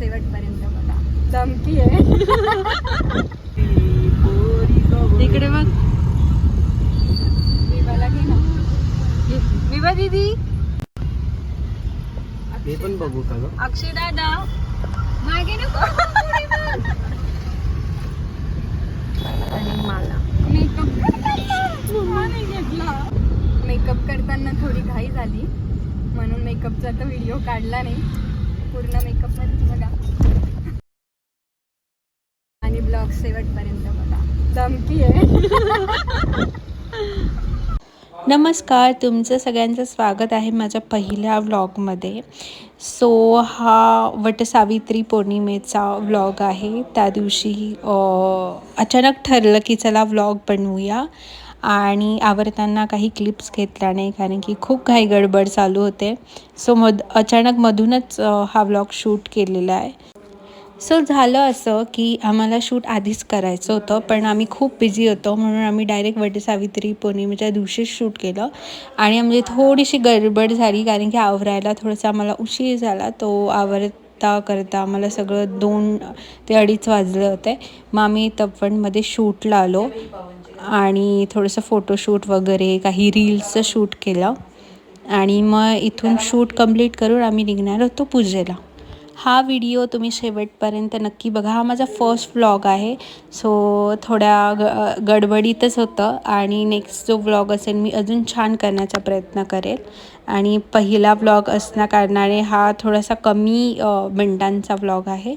शेवटपर्यंत बघा. धमकी आहे. इकडे बघ. विवाला घे ना. विभा दीदी. हे पण बघू का ग? अक्षय दादा. मागे नको. आणि मला. मेकअप मेकअप करताना थोडी घाई झाली. म्हणून मेकअपचा तर व्हिडिओ काढला नाही. पूर्ण मेकअपमध्ये बघा आणि ब्लॉग शेवटपर्यंत बघा. धमकी आहे. नमस्कार तुमचं सगळ्यांचं स्वागत आहे माझ्या पहिल्या व्लॉगमध्ये सो हा वटसावित्री पौर्णिमेचा व्लॉग आहे. त्या दिवशी अचानक ठरलं की चला व्लॉग बनवूया. आणि आवरताना काही क्लिप्स घेतल्या नाही कारण की खूप घाई गडबड चालू होते. सो मध अचानक मधूनच हा व्लॉग शूट केलेला आहे. सो झालं असं की आम्हाला शूट आधीच करायचं होतं पण आम्ही खूप बिझी होतो म्हणून आम्ही डायरेक्ट वटसावित्री पौर्णिमेच्या दिवशीच शूट केलं. आणि म्हणजे थोडीशी गडबड झाली कारण की आवरायला थोडासा आम्हाला उशीर झाला. तो आवरता करता आम्हाला सगळं दोन ते अडीच वाजले होते. मग आम्ही तपवणमध्ये शूटला आलो आणि थोडंसं फोटोशूट वगैरे काही रील्सचं शूट केलं. आणि मग इथून शूट कंप्लीट करून आम्ही निघणार होतो पूजेला. हा व्हिडिओ तुम्ही शेवटपर्यंत नक्की बघा. हा माझा फर्स्ट व्लॉग आहे. सो थोड्या ग गडबडीतच होतं आणि नेक्स्ट जो व्लॉग असेल मी अजून छान करण्याचा प्रयत्न करेल. आणि पहिला व्लॉग असल्या कारणाने हा थोडासा कमी मिनटांचा व्लॉग आहे.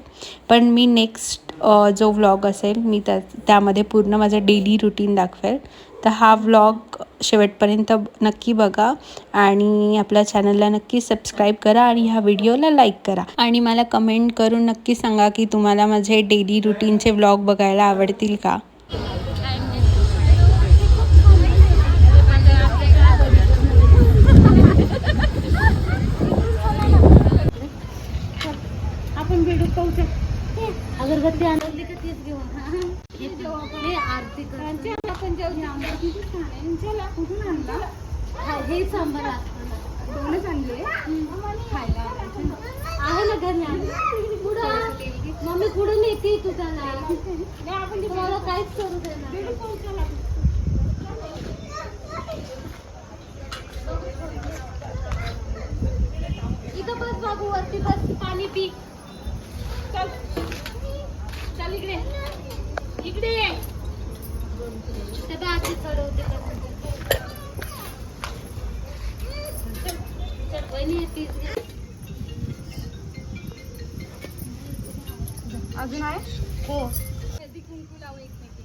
पण मी नेक्स्ट जो व्लॉग असेल मी त्या त्यामध्ये पूर्ण माझं डेली रुटीन दाखवेल. तर हा व्लॉग शेवटपर्यंत नक्की बघा आणि आपल्या चॅनलला नक्की सबस्क्राईब करा आणि ह्या व्हिडिओला लाईक करा आणि मला कमेंट करून नक्की सांगा की तुम्हाला माझे डेली रुटीनचे व्लॉग बघायला आवडतील का अगरबत्ती आणली का तीच घेऊ हे आरती कर आपण चला कुठून आणला? हे सांबार दोनच आणले. खायला आहे ना घरी आणलं. पुढं मम्मी पुढे नेते तू त्याला तुम्हाला काहीच करू देणार इथं बस बाबू वरती बस. पाणी पी. चल. चल इकडे. इकडे अजून आहे? हो. हळदी कुंकू लावू एकमेकी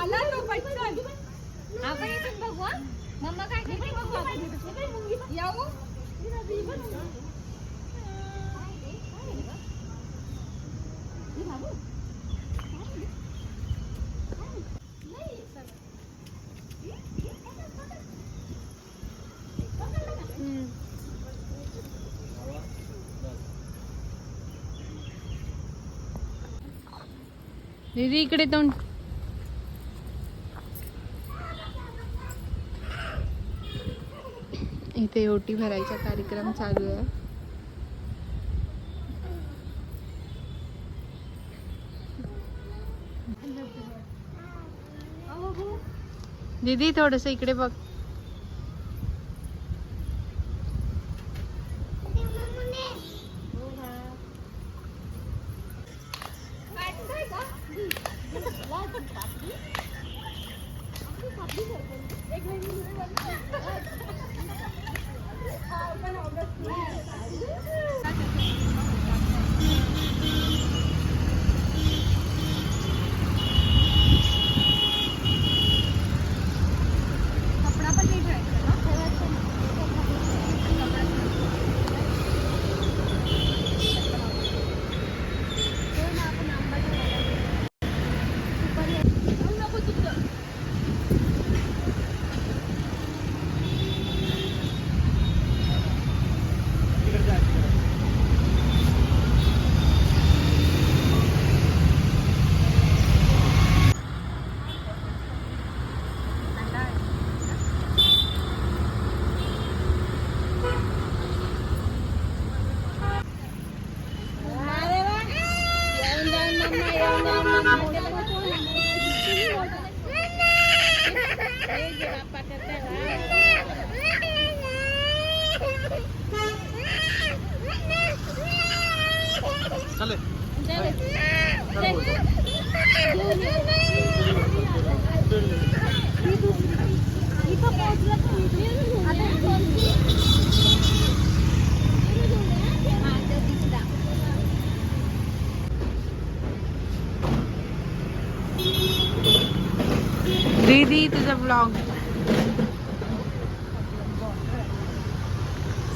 आला तो पटकन. आपण इथून बघू? मम्मा काय करते? बघू आपण. येऊ दीदी इकडे तोंड. इथे ओटी भरायचा कार्यक्रम चालू आहे. दीदी थोडस इकडे बघ. दीदी तुझा ब्लॉग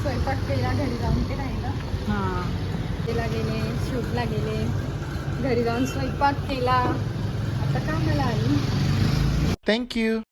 स्वयंपाक केला घरी जाऊन ते राहिलं हां. तिला गेले शूटला गेले. घरी जाऊन स्वयंपाक केला. आता कामाला आली. Thank you.